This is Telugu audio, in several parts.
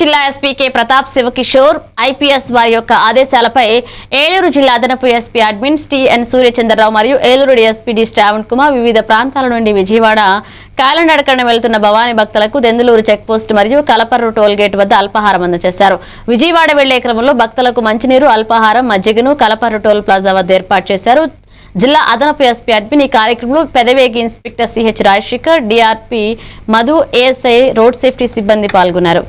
జిల్లా SP K Pratap Shivakishore IPS వారి యొక్క ఆదేశాలపై ఏలూరు జిల్లా అదనపు ఎస్పీ అడ్మిన్స్ టిఎన్ సూర్యచంద్రరావు మరియు ఏలూరు డిఎస్పీ డి శ్రావణ్ కుమార్ వివిధ ప్రాంతాల నుండి విజయవాడ కాలినడకన వెళ్తున్న భవానీ భక్తులకు దెందులూరు చెక్పోస్ట్ మరియు కలపర్రు టోల్ గేట్ వద్ద అల్పాహారం అందజేశారు విజయవాడ వెళ్ళే క్రమంలో భక్తులకు మంచినీరు అల్పాహారం మజ్జిగను కలపర్రు టోల్ ప్లాజా వద్ద ఏర్పాటు చేశారు. జిల్లా అదనపు ఎస్పీ అడ్మిన్ ఈ కార్యక్రమంలో Pedavegi inspector CH Rajasekhar DRP Madhu ASI road safety సిబ్బంది పాల్గొన్నారు.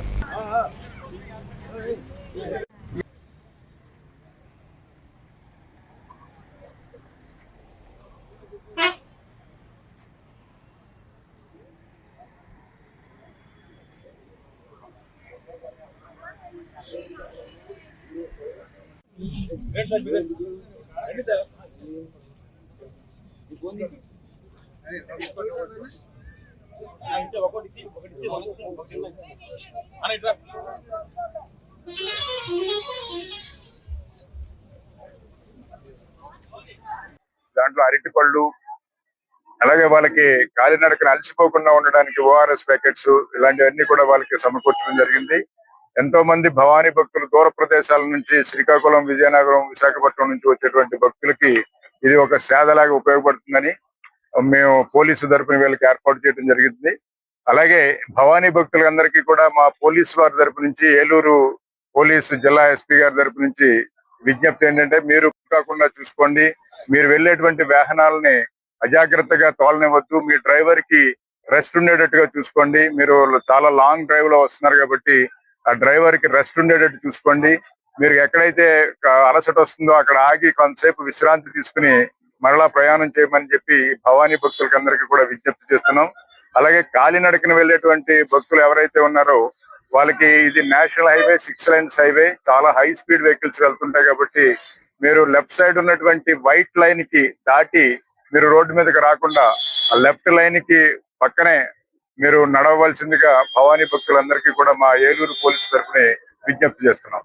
దాంట్లో అరటి పళ్ళు అలాగే వాళ్ళకి కాలినడకన అలసిపోకుండా ఉండడానికి ఓఆర్ఎస్ ప్యాకెట్స్ ఇలాంటివన్నీ కూడా వాళ్ళకి సమకూర్చడం జరిగింది. ఎంతో మంది భవానీ భక్తులు దూర ప్రదేశాల నుంచి శ్రీకాకుళం విజయనగరం విశాఖపట్నం నుంచి వచ్చేటువంటి భక్తులకి ఇది ఒక సేదలాగా ఉపయోగపడుతుందని మేము పోలీసు తరపున వీళ్ళకి ఏర్పాటు చేయడం జరిగింది. అలాగే భవానీ భక్తులందరికీ కూడా మా పోలీసు వారి తరపు నుంచి ఏలూరు పోలీసు జిల్లా ఎస్పీ గారి తరపు నుంచి విజ్ఞప్తి ఏంటంటే మీరు కాకుండా చూసుకోండి మీరు వెళ్ళేటువంటి వాహనాలని అజాగ్రత్తగా తోలనివ్వద్దు మీ డ్రైవర్కి రెస్ట్ ఉండేటట్టుగా చూసుకోండి మీరు చాలా లాంగ్ డ్రైవ్లో వస్తున్నారు కాబట్టి ఆ డ్రైవర్కి రెస్ట్ ఉండేటట్టు చూసుకోండి. మీరు ఎక్కడైతే అలసట వస్తుందో అక్కడ ఆగి కొంతసేపు విశ్రాంతి తీసుకుని మరలా ప్రయాణం చేయమని చెప్పి భవానీ భక్తులకి అందరికీ కూడా విజ్ఞప్తి చేస్తున్నాం. అలాగే కాలినడకన వెళ్ళేటువంటి భక్తులు ఎవరైతే ఉన్నారో వాళ్ళకి ఇది national highway six lines highway. చాలా హై స్పీడ్ వెహికల్స్ వెళ్తుంటాయి కాబట్టి మీరు లెఫ్ట్ సైడ్ ఉన్నటువంటి వైట్ లైన్కి దాటి మీరు రోడ్డు మీదకి రాకుండా ఆ లెఫ్ట్ లైన్కి పక్కనే మీరు నడవవలసిందిగా భవానీ భక్తులందరికీ కూడా మా ఏలూరు పోలీసు తరఫున విజ్ఞప్తి చేస్తున్నాం.